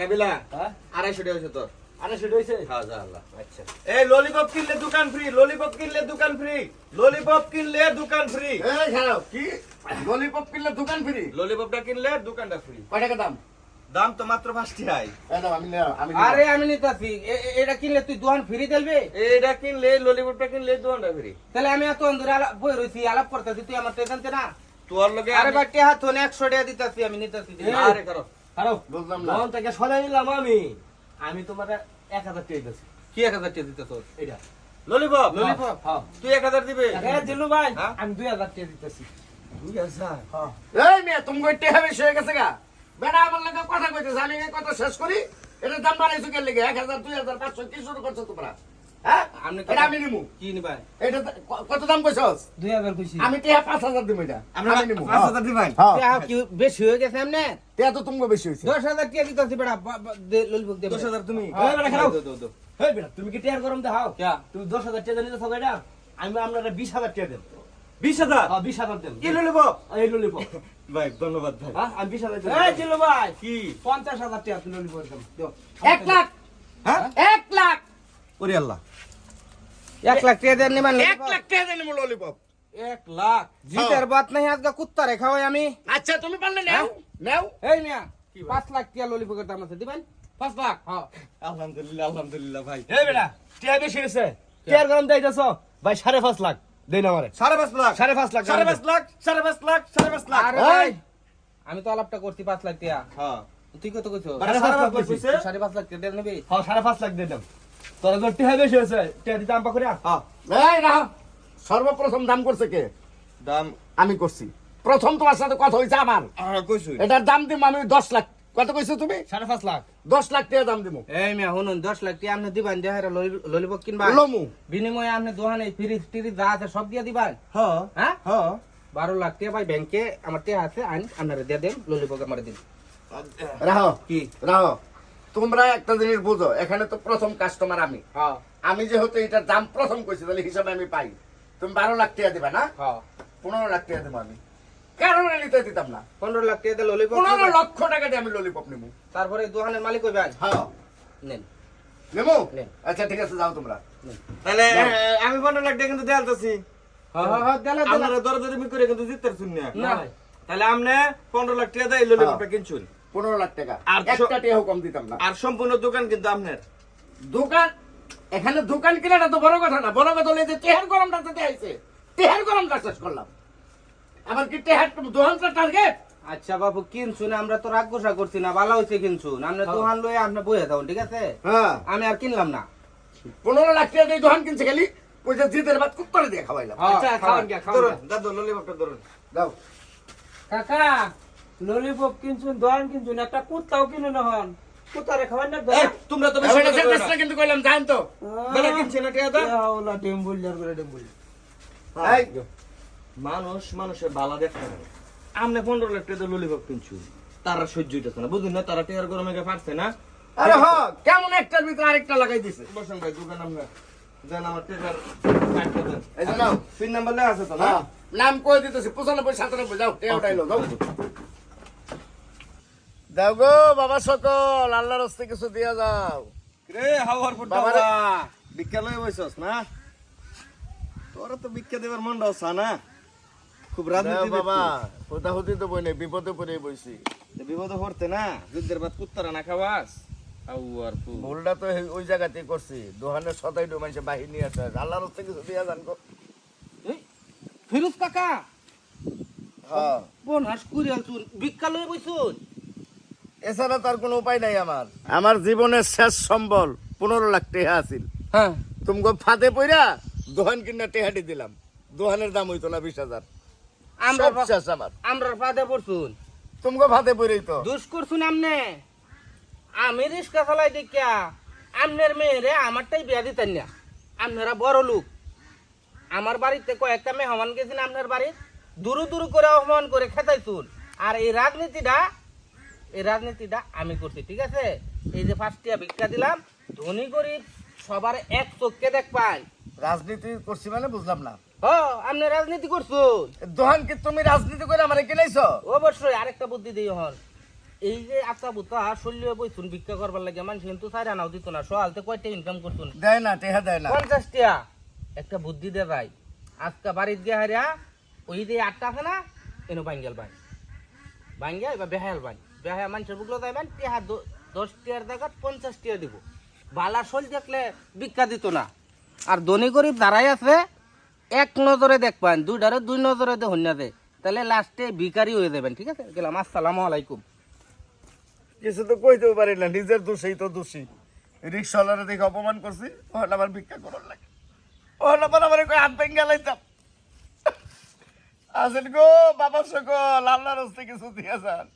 কাবিলা হ্যাঁ? আড়াইশো টাকা হয়েছে তোর। আড়াইশো হয়েছে? হ্যাঁ যা আল্লাহ। আচ্ছা। এই ললিপপ কিনলে দোকান ফ্রি ললিপপ কিনলে দোকান ফ্রি ললিপপ কিনলে দোকান ফ্রি এই খারাপ কি? ললিপপ কিনলে দোকান ফ্রি ললিপপটা কিনলে দোকানটা ফ্রি কয় টাকা দাম? দাম তো মাত্র। আরে আমি নিতাছি। এটা কিনলে তুই দোকান ফ্রি দিলবে এইটা কিনলে ললিপপটা কিনলে দোকানটা ফ্রি তাহলে আমি এত অন্ধরে আলাপ বই রয়েছি আলাপ করতেছি তুই আমার টেনশন না। তোর লগে আরে বাটি হাত ধরে একশো টাকা দিতাছি আমি নিতাছি। আরে করো। আরও বুঝলাম না। মন থেকে সরাই নিলাম আমি। আমি তোমার এক হাজার টাকা দিতেছি। কি এক হাজার টাকা দিতেছ? এটা ললিপপ ললিপপ হ্যাঁ। তুই এক হাজার দিবে? এ দিলু ভাই হ্যাঁ? আমি দুই হাজার টাকা দিতেছি। দুই হাজার? হ্যাঁ। এই মেয়ে তুমি কইতে হবে সে গেছে গা। বেটা আমার লগে কথা কইতেছে আমি কথা শেষ করি। এটা দাম বাড়াইছো কেন লেগে? এক হাজার দুই হাজার পাঁচশো কি শুরু করছ তোমরা? হ্যাঁ? আপনি এটা আমি নিমু। কি নিবাই এটা তো- ক- কত দাম কইছস? দুই হাজার খুশি আমি টিয়া পাঁচ হাজার দিব এটা। আমরা আমি নিমু। পাঁচ হাজার দিবেন হ্যাঁ। কি বেশি হয়ে গেছে এমনি টিয়া তো তুমি বেশি হয়েছে। দশ হাজার টাকা দিতেছি বেড়া বা- বা- দে ললিপপ দে দশ হাজার তুমি। হ্যাঁ, বেটা, খাও। দো, দো, দো। হেই বেটা তুমি কি টিয়ার গরম দেখাও? তুমি দশ হাজার টাকা নিতে সবাই না আমি আপনারা বিশ হাজার টাকা দেন বিশ হাজার? হ্যাঁ বিশ হাজার দেন কি ললিপপ। এই ললিপপ। ভাই ধন্যবাদ ভাই। হ্যাঁ আমি বিশ হাজার এই জিল্লু ভাই। কি? পঞ্চাশ হাজার টাকা তুমি ললিপপ এক লাখ। হ্যাঁ? এক লাখ। ওরে আল্লাহ। এক লাখ টাকা দেন নিবেন এক লাখ টাকা দিয়ে নিমু ললিপপ এক লাখ। জিতের বাত নাই আজকে কুত্তা রেখা হয় আমি। আচ্ছা তুমি পারলে নাও নাও। এই মিয়া পাঁচ লাখ টাকা ললিপপের দাম আছে দিবেন? পাঁচ লাখ হ্যাঁ। আলহামদুলিল্লাহ আলহামদুলিল্লাহ ভাই। এই বেটা টিয়া বেশি হয়েছে। গরম দেইতেছ ভাই সাড়ে পাঁচ লাখ আমারে। সাড়ে পাঁচ লাখ? সাড়ে পাঁচ লাখ সাড়ে পাঁচ লাখ সাড়ে পাঁচ লাখ সাড়ে পাঁচ লাখ। আমি তো আলাপটা করছি পাঁচ লাখ টাকা হ্যাঁ। তুই কত কইছো? সাড়ে পাঁচ লাখ। সাড়ে পাঁচ লাখ টাকা নেবে? হ্যাঁ সাড়ে পাঁচ লাখ দিয়ে দাম তোর তো টিয়া বেশি হয়েছে। টিয়া দিতে আম্পা করে হ্যাঁ এই না সর্বপ্রথম দাম করছে কে? দাম? আমি করছি। প্রথম তোমার সাথে কথা হয়েছে আমার। এটার দাম দিব আমি দশ লাখ। কত কইছো তুমি? সাড়ে পাঁচ লাখ। দশ লাখ টাকা দাম দিব এই মিয়া শুনুন দশ লাখ টাকা আপনি দিবেন দেহারে ললিপপ কিনবা। লমু। বিনিময়ে আপনি দোকানে ফ্রিজ টিরিজ যা আছে সব দিয়ে দিবেন। হ্যাঁ হ্যাঁ? হ্যাঁ বারো লাখ টাকা ভাই ব্যাংকে আমার টাকা আছে আইন আপনারা দিয়ে দেন ললিপপ আমার দিন। রাহো কি? রাহো। তোমরা একটা জিনিস বুঝো এখানে তো প্রথম কাস্টমার আমি। হ্যাঁ। আমি যেহেতু এটার দাম প্রথম কইছি তাহলে হিসাবে আমি পাই। তুমি বারো লাখ টাকা দিবা না? হ্যাঁ। পনেরো লাখ টাকা দেবো আমি। কারণে নিতে দিতাম না? পনেরো লাখ টাকা দিয়ে ললিপপ পনেরো। লক্ষ টাকা দিয়ে আমি ললিপপ নেব। তারপরে দোকানের মালিক হইবেন হ্যাঁ। নেন। নেব? আচ্ছা ঠিক আছে যাও তোমরা। তাহলে আমি পনেরো লাখ টাকা কিন্তু দেয়ালতেছি হ্যাঁ হ্যাঁ হ্যাঁ দরদারি করে কিন্তু জিততে শুন না তাহলে পনেরো লাখ টাকা দেয় ললিপপটা কিনছুন। পনেরো লাখ টাকা। আর একটা টাকাও কম দিতাম না। আর সম্পূর্ণ দোকান কিন্তু আপনার। দোকান? এখানে দোকান কিনাটা তো বড় কথা না। বড় কথা হলো এই যে তেহার গরমটা তো দেখাইছে। তেহার গরমটা শেষ করলাম। আবার কি তেহার দোকানটা টার্গেট আচ্ছা বাবু কিনছুন আমরা তো রাগ গোসা করছি না। ভালো হয়েছে কিনছুন আপনি দোকান লয়ে আপনি বইয়ে থাকুন ঠিক আছে? হ্যাঁ। আমি আর কিনলাম না। পনেরো লাখ টাকা দিয়ে দোকান কিনছে খালি ওই যে জিতের বাদ খুব করে দিয়ে খাওয়াইলাম। আচ্ছা খাওয়ান গিয়া খাওয়ান দাদু ললিপপটা ধরুন। দাও। কাকা! ললিপপ কিনছুন দোয়ান কিনছুন একটা কুত্তাও কিনে না হন। কুত্তারে খাওয়ান না তোমরা তো বেশি না। না কিন্তু কইলাম জান তো। বেলা কিনছে না টাকা দাও ওলা ডেম্বুল জার করে ডেম্বুল এই, মানুষ মানুষের বালা দেখতে হবে আপনি পনেরো লাখ টাকা ললিপপ কিনছুন। তারা সহ্য হইতেছে না বুঝুন না তারা টেয়ার গরমে গিয়ে পারছে না? আরে হ কেমন একটার ভিতরে আরেকটা লাগাই দিছে? বসেন ভাই দোকান আপনার দেন আমার টেকার কাটতে দেন। এই যে নাও পিন নাম্বার লেখা আছে তো না? হ্যাঁ, নাম কই দিতেছি পঁচানব্বই সাতানব্বই যাও টেয়া উঠাইলো যাও। দাও গো বাবা সকল আল্লাহর হস্তে কিছু দিয়া যাও। রে হাওয়ার ফুটা বাবারে। ভিক্ষা লয়ে বসছস না? তোরা তো ভিক্ষা দেবার মনটাও সা না খুব রাজনীতি বাবা হুদাহুদি তো বই নাই বিপদে পড়ে বইছি। বিপদে পড়তে না যুদ্ধের বাদ কুত্তারা না খাওয়াস। আউ আর পু ভুলটা তো ওই জায়গাতেই করছি। দোকানে সদাই ডো মানুষের বাহিনী আছে আল্লাহর হস্তে কিছু দিয়া যান গো। ফিরোজ কাকা। হ্যাঁ। বোন হাস করে আনছুন ভিক্ষা লয়ে বইছুন এছাড়া তার কোনো উপায় নাই আমার। আমার জীবনের শেষ সম্বল পনেরো লাখ টাকা আছিল। হ্যাঁ। তুমগো ফাতে পইরা দোকান কিনা টেহাটি দিলাম। দোকানের দাম হইতো না বিশ হাজার। আমরা শেষ আমার। আমরা ফাদে পড়ছুন। তুমগো ফাতে পইরেই তো। দুষ করছুন আমনে। আমি রিস্কা চালাই দেখিয়া আমনের মেয়েরে আমারটাই বিয়া দিতেন না। আপনারা বড় লোক। আমার বাড়িতে কয়েকটা মেহমান গেছেন আপনার বাড়ি দূর দূর করে অপমান করে খেতাইছুন। আর এই রাজনীতিটা এই রাজনীতিটা আমি করছি ঠিক আছে? এই যে ফার্স্টিয়া ভিক্ষা দিলাম ধনী গরিব সবার এক চোখকে দেখ পাই। রাজনীতি করছি মানে বুঝলাম না। হ আপনি রাজনীতি করছুন দোকান কি তুমি রাজনীতি করে আমার কিনাইছ? অবশ্যই আরেকটা বুদ্ধি দিই হন। এই যে আতা বুতা শল্য বইছুন ভিক্ষা করবার লাগে মানুষ কিন্তু সাইরা নাও দিত না সকালতে কয়টা ইনকাম করতুন দেয় না টেহা দেয় না। পঞ্চাশ টিয়া একটা বুদ্ধি দে ভাই আজকে বাড়িতে গিয়ে হারিয়া ওই যে আটটা আছে না এনো বাঙ্গেল ভাই বাঙ্গা এবার বেহায়াল ভাই বেহায়া মানুষের বুকলো যাইবেন দ- দশ টিয়ার জায়গা পঞ্চাশ টিয়া দিব। বালা শোল দেখলে ভিক্ষা দিত না। আর ধনী গরিব দাঁড়াই আছে, এক নজরে দেখবেন, দুইটারে দুই নজরে দে হন্যা দে। তাহলে লাস্টে ভিকারি হয়ে যাবেন, ঠিক আছে? গেলাম, আসসালামু আলাইকুম। কিছু তো কইতেও পারি না, নিজের দোষেই তো দোষী। রিক্সাওয়ালারে দেখে অপমান করছি ওখানে আবার ভিক্ষা করার লাগে। ওখানে আবার আমার হাত ভেঙে লাইতাম আসেন গো, বাবা সকল, আল্লাহর হস্তে কিছু দিয়ে যান।